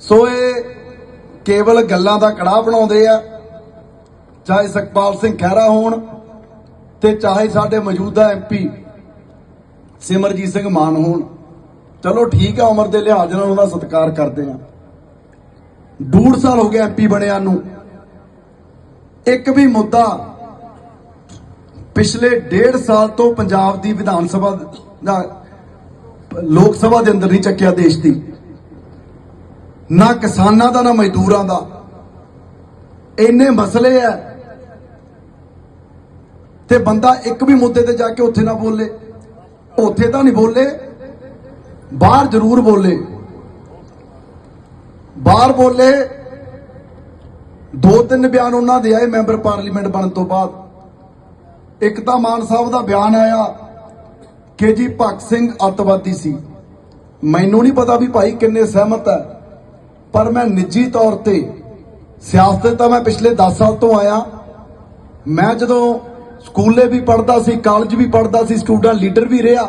ਸੋ ਇਹ ਕੇਵਲ ਗੱਲਾਂ ਦਾ ਕੜਾ ਬਣਾਉਂਦੇ ਆ, ਚਾਹੇ ਸੁਖਪਾਲ ਸਿੰਘ ਖਹਿਰਾ ਹੋਣ ਤੇ ਚਾਹੇ ਸਾਡੇ ਮੌਜੂਦਾ ਐਮਪੀ ਸਿਮਰਜੀਤ ਸਿੰਘ ਮਾਨ ਹੋਣ। ਚਲੋ ਠੀਕ ਆ, ਉਮਰ ਦੇ ਲਿਹਾਜ਼ ਨਾਲ ਉਹਨਾਂ ਦਾ ਸਤਿਕਾਰ ਕਰਦੇ ਆ। ਡੂਢ ਸਾਲ ਹੋ ਗਿਆ ਐਮਪੀ ਬਣਿਆ ਨੂੰ। ਇੱਕ ਵੀ ਮੁੱਦਾ ਪਿਛਲੇ ਡੇਢ ਸਾਲ ਤੋਂ ਪੰਜਾਬ ਦੀ ਵਿਧਾਨ ਸਭਾ ਦਾ, ਲੋਕ ਸਭਾ ਦੇ ਅੰਦਰ ਨਹੀਂ ਚੱਕਿਆ ਦੇਸ਼ ਦੀ। ਨਾ ਕਿਸਾਨਾਂ ਦਾ, ਨਾ ਮਜ਼ਦੂਰਾਂ ਦਾ। ਇੰਨੇ ਮਸਲੇ ਆ ਤੇ ਬੰਦਾ ਇੱਕ ਵੀ ਮੁੱਦੇ ਤੇ ਜਾ ਕੇ ਉੱਥੇ ਨਾ ਬੋਲੇ। ਉੱਥੇ ਤਾਂ ਨਹੀਂ ਬੋਲੇ। ਬਾਹਰ ਜ਼ਰੂਰ ਬੋਲੇ। ਬਾਹਰ ਬੋਲੇ। ਦੋ ਤਿੰਨ ਬਿਆਨ ਉਹਨਾਂ ਦੇ ਆਏ ਮੈਂਬਰ ਪਾਰਲੀਮੈਂਟ ਬਣਨ ਤੋਂ ਬਾਅਦ। ਇੱਕ ਤਾਂ ਮਾਨ ਸਾਹਿਬ ਦਾ ਬਿਆਨ ਆਇਆ ਕਿ ਜੀ ਭਗਤ ਸਿੰਘ ਅੱਤਵਾਦੀ ਸੀ। ਮੈਨੂੰ ਨਹੀਂ ਪਤਾ ਵੀ ਭਾਈ ਕਿੰਨੇ ਸਹਿਮਤ ਹੈ ਪਰ ਮੈਂ ਨਿੱਜੀ ਤੌਰ ਤੇ ਸਿਆਸਤ ਤਾਂ ਮੈਂ ਪਿਛਲੇ 10 ਸਾਲ ਤੋਂ ਆਇਆ। ਮੈਂ ਜਦੋਂ ਸਕੂਲੇ ਵੀ ਪੜ੍ਹਦਾ ਸੀ ਕਾਲਜ ਵੀ ਪੜ੍ਹਦਾ ਸੀ ਸਟੂਡੈਂਟ ਲੀਡਰ ਵੀ ਰਿਹਾ,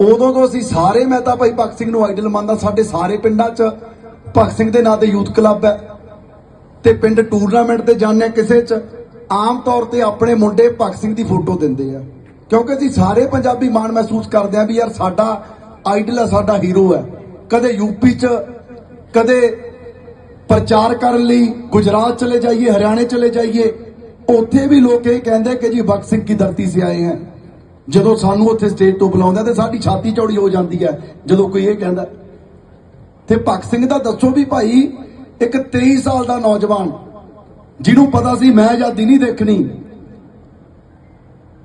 ਉਦੋਂ ਤੋਂ ਅਸੀਂ ਸਾਰੇ, ਮੈਂ ਤਾਂ ਭਾਈ ਭਗਤ ਸਿੰਘ ਨੂੰ ਆਈਡਲ ਮੰਨਦਾ, ਸਾਡੇ ਸਾਰੇ ਪਿੰਡਾਂ 'ਚ ਭਗਤ ਸਿੰਘ ਦੇ ਨਾਂ ਤੇ ਯੂਥ ਕਲੱਬ ਹੈ ਤੇ ਪਿੰਡ ਟੂਰਨਾਮੈਂਟ ਤੇ ਜਾਂਦੇ ਹਾਂ ਕਿਸੇ 'ਚ, ਆਮ ਤੌਰ ਤੇ ਆਪਣੇ ਮੁੰਡੇ ਭਗਤ ਸਿੰਘ ਦੀ ਫੋਟੋ ਦਿੰਦੇ ਆ। ਕਿਉਂਕਿ ਅਸੀਂ ਸਾਰੇ ਪੰਜਾਬੀ ਮਾਣ ਮਹਿਸੂਸ ਕਰਦੇ ਆ ਵੀ ਯਾਰ ਸਾਡਾ ਆਈਡਲ ਹੈ, ਸਾਡਾ ਹੀਰੋ ਹੈ। ਕਦੇ ਯੂਪੀ 'ਚ ਕਦੇ ਪ੍ਰਚਾਰ ਕਰਨ ਲਈ ਗੁਜਰਾਤ ਚਲੇ ਜਾਈਏ, ਹਰਿਆਣੇ ਚਲੇ ਜਾਈਏ, ਉੱਥੇ ਵੀ ਲੋਕ ਇਹ ਕਹਿੰਦੇ ਕਿ ਜੀ ਭਗਤ ਸਿੰਘ ਕੀ ਧਰਤੀ ਸੇ ਆਏ हैं ਜਦੋਂ ਸਾਨੂੰ ਉੱਥੇ ਸਟੇਜ ਤੋਂ ਬੁਲਾਉਂਦੇ ਤੇ ਸਾਡੀ ਛਾਤੀ ਚੌੜੀ ਹੋ ਜਾਂਦੀ ਹੈ, ਜਦੋਂ ਕੋਈ ਇਹ ਕਹਿੰਦਾ ਤੇ ਭਗਤ ਸਿੰਘ ਦਾ ਦੱਸੋ ਵੀ ਭਾਈ, ਇੱਕ 23 ਸਾਲ ਦਾ ਨੌਜਵਾਨ, ਜਿਹਨੂੰ ਪਤਾ ਸੀ ਮੈਂ ਆਜ਼ਾਦੀ ਨਹੀਂ ਦੇਖਣੀ,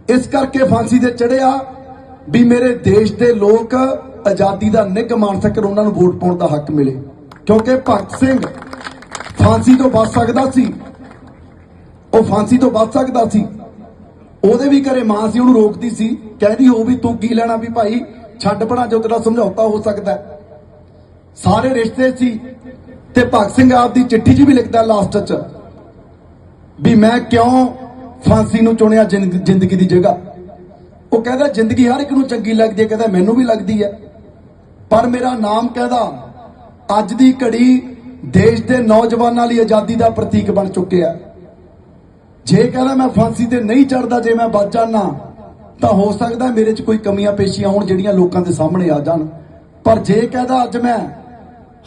ਇਸ ਕਰਕੇ ਫਾਂਸੀ ਤੇ ਚੜਿਆ ਵੀ ਮੇਰੇ ਦੇਸ਼ ਦੇ ਲੋਕ ਆਜ਼ਾਦੀ ਦਾ ਨਿੱਘ ਮਾਣ ਸਕਣ ਉਹਨਾਂ ਨੂੰ ਵੋਟ ਪਾਉਣ ਦਾ ਹੱਕ ਮਿਲੇ। ਕਿਉਂਕਿ ਭਗਤ ਸਿੰਘ ਫਾਂਸੀ ਤੋਂ ਬਚ ਸਕਦਾ ਸੀ। ਉਹ ਫਾਂਸੀ ਤੋਂ ਬਚ ਸਕਦਾ ਸੀ। ਉਹਦੇ ਵੀ ਘਰੇ ਮਾਂ ਸੀ, ਉਹਨੂੰ ਰੋਕਦੀ ਸੀ। ਕਹਿੰਦੀ ਹੋ ਵੀ ਤੂੰ ਕੀ ਲੈਣਾ ਵੀ ਭਾਈ? ਛੱਡ ਬਣਾ ਜੋ ਤੇਰਾ ਸਮਝੌਤਾ ਹੋ ਸਕਦਾ ਸਾਰੇ ਰਿਸ਼ਤੇ ਸੀ ਤੇ ਭਗਤ ਸਿੰਘ ਆਪ ਦੀ ਚਿੱਠੀ 'ਚ ਵੀ ਲਿਖਦਾ ਲਾਸਟ 'ਚ ਵੀ ਮੈਂ ਕਿਉਂ ਫਾਂਸੀ ਨੂੰ ਚੁਣਿਆ ਜ਼ਿੰਦ- ਜ਼ਿੰਦਗੀ ਦੀ ਜਗ੍ਹਾ? ਉਹ ਕਹਿੰਦਾ, ਜ਼ਿੰਦਗੀ ਹਰ ਇੱਕ ਨੂੰ ਚੰਗੀ ਲੱਗਦੀ ਹੈ, ਕਹਿੰਦਾ ਮੈਨੂੰ ਵੀ ਲੱਗਦੀ ਹੈ। ਪਰ ਮੇਰਾ ਨਾਮ ਕਹਿੰਦਾ ਅੱਜ ਦੀ ਘੜੀ ਦੇਸ਼ ਦੇ ਨੌਜਵਾਨਾਂ ਲਈ ਆਜ਼ਾਦੀ ਦਾ ਪ੍ਰਤੀਕ ਬਣ ਚੁੱਕਿਆ ਜੇ ਕਹਿੰਦਾ ਮੈਂ ਫਾਂਸੀ ਤੇ ਨਹੀਂ ਚੜਦਾ ਜੇ ਮੈਂ ਬਚ ਜਾਣਾ ਤਾਂ ਹੋ ਸਕਦਾ ਮੇਰੇ 'ਚ ਕੋਈ ਕਮੀਆਂ ਪੇਸ਼ੀਆਂ ਹੋਣ ਜਿਹੜੀਆਂ ਲੋਕਾਂ ਦੇ ਸਾਹਮਣੇ ਆ ਜਾਣ। ਪਰ ਜੇ ਕਹਿੰਦਾ ਅੱਜ ਮੈਂ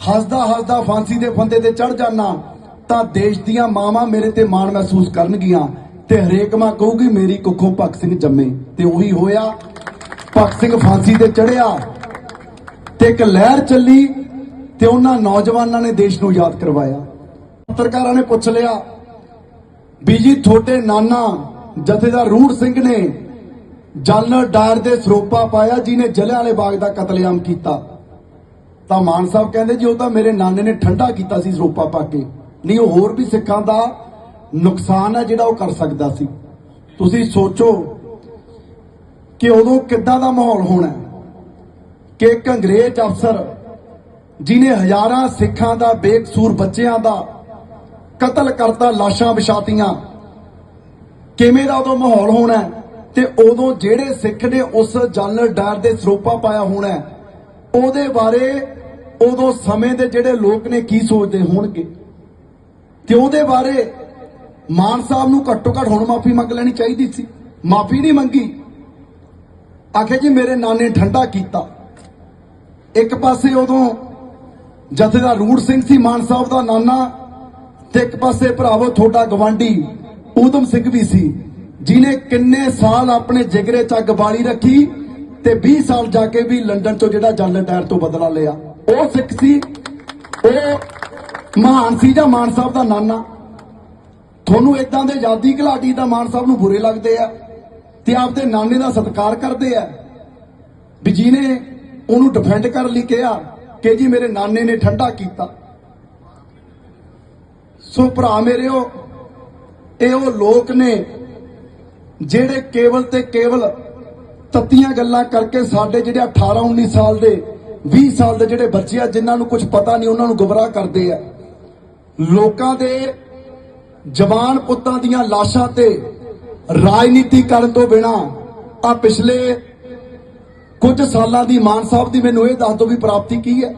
ਹੱਸਦਾ ਹੱਸਦਾ ਫਾਂਸੀ ਦੇ ਫੰਦੇ ਤੇ ਚੜ ਜਾਣਾ ਤਾਂ ਦੇਸ਼ ਦੀਆਂ ਮਾਵਾਂ ਮੇਰੇ ਤੇ ਮਾਣ ਮਹਿਸੂਸ ਕਰਨਗੀਆਂ ਤੇ ਹਰੇਕ ਮਾਂ ਕਹੂਗੀ, ਮੇਰੀ ਕੁੱਖੋਂ ਭਗਤ ਸਿੰਘ ਜੰਮੇ। ਤੇ ਉਹੀ ਹੋਇਆ, ਭਗਤ ਸਿੰਘ ਫਾਂਸੀ ਤੇ ਚੜਿਆ ਤੇ ਇੱਕ ਲਹਿਰ ਚੱਲੀ। ਤੇ ਉਹਨਾਂ ਨੌਜਵਾਨਾਂ ਨੇ ਦੇਸ਼ ਨੂੰ ਯਾਦ ਕਰਵਾਇਆ। ਪੱਤਰਕਾਰਾਂ ਨੇ ਪੁੱਛ ਲਿਆ, ਵੀ ਜੀ, ਤੁਹਾਡੇ ਨਾਨਾ ਜਥੇਦਾਰ ਰੂੜ ਸਿੰਘ ਨੇ ਜਲ ਡਾਇਰ ਦੇ ਸਰੋਪਾ ਪਾਇਆ, ਜਿਹਨੇ ਜਲਿਆਂਵਾਲੇ ਬਾਗ ਦਾ ਕਤਲੇਆਮ ਕੀਤਾ। ਤਾਂ ਮਾਨ ਸਾਹਿਬ ਕਹਿੰਦੇ, ਜੀ ਉਹ ਤਾਂ ਮੇਰੇ ਨਾਨੇ ਨੇ ਠੰਡਾ ਕੀਤਾ ਸੀ ਸਰੋਪਾ ਪਾ ਕੇ, ਨਹੀਂ, ਉਹ ਹੋਰ ਵੀ ਸਿੱਖਾਂ ਦਾ ਨੁਕਸਾਨ ਹੈ ਜਿਹੜਾ ਉਹ ਕਰ ਸਕਦਾ ਸੀ। ਤੁਸੀਂ ਸੋਚੋ ਕਿ ਉਦੋਂ ਕਿੱਦਾਂ ਦਾ ਮਾਹੌਲ ਹੋਣਾ ਕਿ ਇੱਕ ਅੰਗਰੇਜ਼ ਅਫਸਰ ਜਿਨੇ ਹਜ਼ਾਰਾਂ ਸਿੱਖਾਂ ਦਾ, ਬੇਕਸੂਰ ਬੱਚਿਆਂ ਦਾ ਕਤਲ ਕਰਤਾ, ਲਾਸ਼ਾਂ ਵਿਛਾਤੀਆਂ। ਕਿਵੇਂ ਦਾ ਉਦੋਂ ਮਾਹੌਲ ਹੋਣਾ ਹੈ? ਤੇ ਉਦੋਂ ਜਿਹੜੇ ਸਿੱਖ ਨੇ ਉਸ ਜਨਰਲ ਡਾਇਰ ਦੇ ਸਰੋਪਾ ਪਾਇਆ ਹੋਣਾ ਉਹਦੇ ਬਾਰੇ ਉਦੋਂ ਸਮੇਂ ਦੇ ਜਿਹੜੇ ਲੋਕ ਨੇ ਕੀ ਸੋਚਦੇ ਹੋਣਗੇ? ਤੇ ਉਹਦੇ ਬਾਰੇ ਮਾਨ ਸਾਹਿਬ ਨੂੰ ਘੱਟੋ ਘੱਟ ਹੁਣ ਮਾਫੀ ਮੰਗ ਲੈਣੀ ਚਾਹੀਦੀ ਸੀ। ਮਾਫੀ ਨਹੀਂ ਮੰਗੀ। ਆਖੇ ਜੀ, ਮੇਰੇ ਨਾਨੇ ਠੰਡਾ ਕੀਤਾ। ਇੱਕ ਪਾਸੇ ਉਦੋਂ ਜਥੇਦਾਰ ਰੂੜ ਸਿੰਘ ਸੀ, ਮਾਨ ਸਾਹਿਬ ਦਾ ਨਾਨਾ ਤੇ ਇੱਕ ਪਾਸੇ ਭਰਾਵੋ ਤੁਹਾਡਾ ਗਵਾਂਢੀ ਊਧਮ ਸਿੰਘ ਵੀ ਸੀ, ਜਿਨੇ ਕਿੰਨੇ ਸਾਲ ਆਪਣੇ ਜਿਗਰੇ ਚ ਅੱਗ ਬਾਲੀ ਰੱਖੀ ਤੇ 20 ਸਾਲ ਜਾ ਕੇ ਵੀ ਲੰਡਨ ਤੋਂ ਜਿਹੜਾ ਜਨਰਲ ਡਾਇਰ ਤੋਂ ਬਦਲਾ ਲਿਆ। ਉਹ ਸਿੱਖ ਸੀ, ਉਹ ਮਹਾਨ ਸੀ ਜਾਂ ਮਾਨ ਸਾਹਿਬ ਦਾ ਨਾਨਾ? ਤੁਹਾਨੂੰ ਇਦਾਂ ਦੇ ਆਜ਼ਾਦੀ ਘਲਾਟੀ ਦਾ ਮਾਨ ਸਾਹਿਬ ਨੂੰ ਬੁਰੇ ਲੱਗਦੇ ਆ ਤੇ ਆਪਦੇ ਨਾਨੇ ਦਾ ਸਤਿਕਾਰ ਕਰਦੇ ਆ। ਵੀ ਜਿਹਨੇ ਉਹਨੂੰ ਡਿਫੈਂਡ ਕਰਨ ਲਈ ਕਿਹਾ ਕਿ ਜੀ ਮੇਰੇ ਨਾਨੇ ਨੇ ਠੰਡਾ ਕੀਤਾ। ਸੋ ਭਰਾ ਮੇਰਿਓ, ਇਹ ਉਹ ਲੋਕ ਨੇ ਜਿਹੜੇ ਕੇਵਲ ਤੇ ਕੇਵਲ ਤੱਤੀਆਂ ਗੱਲਾਂ ਕਰਕੇ ਸਾਡੇ ਜਿਹੜੇ 18 19 ਸਾਲ ਦੇ 20 ਸਾਲ ਦੇ ਜਿਹੜੇ ਬੱਚੇ ਆ, ਜਿਨ੍ਹਾਂ ਨੂੰ ਕੁਝ ਪਤਾ ਨਹੀਂ, ਉਹਨਾਂ ਨੂੰ ਗੁੰਮਰਾਹ ਕਰਦੇ ਆ। ਲੋਕਾਂ ਦੇ ਜਵਾਨ ਪੁੱਤਾਂ ਦੀਆਂ ਲਾਸ਼ਾਂ ਤੇ ਰਾਜਨੀਤੀ ਕਰਨ ਤੋਂ ਬਿਨਾ ਆ ਪਿਛਲੇ ਕੁਝ ਸਾਲਾਂ ਦੀ ਮਾਨ ਸਾਹਿਬ ਦੀ ਮੈਨੂੰ ਇਹ ਦੱਸ ਦਿਓ ਵੀ ਪ੍ਰਾਪਤੀ ਕੀ ਹੈ।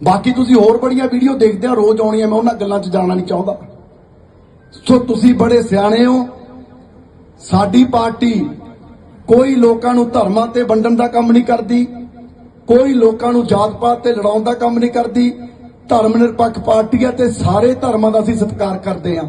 ਬਾਕੀ ਤੁਸੀਂ ਹੋਰ ਬੜੀਆਂ ਵੀਡੀਓ ਦੇਖਦੇ ਹੋ, ਰੋਜ਼ ਆਉਣੀਆਂ, ਮੈਂ ਉਹਨਾਂ ਗੱਲਾਂ 'ਚ ਜਾਣਾ ਨਹੀਂ ਚਾਹੁੰਦਾ। ਸੋ ਤੁਸੀਂ ਬੜੇ ਸਿਆਣੇ ਹੋ। ਸਾਡੀ ਪਾਰਟੀ ਕੋਈ ਲੋਕਾਂ ਨੂੰ ਧਰਮਾਂ ਤੇ ਵੰਡਣ ਦਾ ਕੰਮ ਨਹੀਂ ਕਰਦੀ, ਕੋਈ ਲੋਕਾਂ ਨੂੰ ਜਾਤ ਪਾਤ ਤੇ ਲੜਾਉਣ ਦਾ ਕੰਮ ਨਹੀਂ ਕਰਦੀ। ਧਰਮ ਨਿਰਪੱਖ ਪਾਰਟੀ ਹੈ ਤੇ ਸਾਰੇ ਧਰਮਾਂ ਦਾ ਅਸੀਂ ਸਤਿਕਾਰ ਕਰਦੇ ਹਾਂ।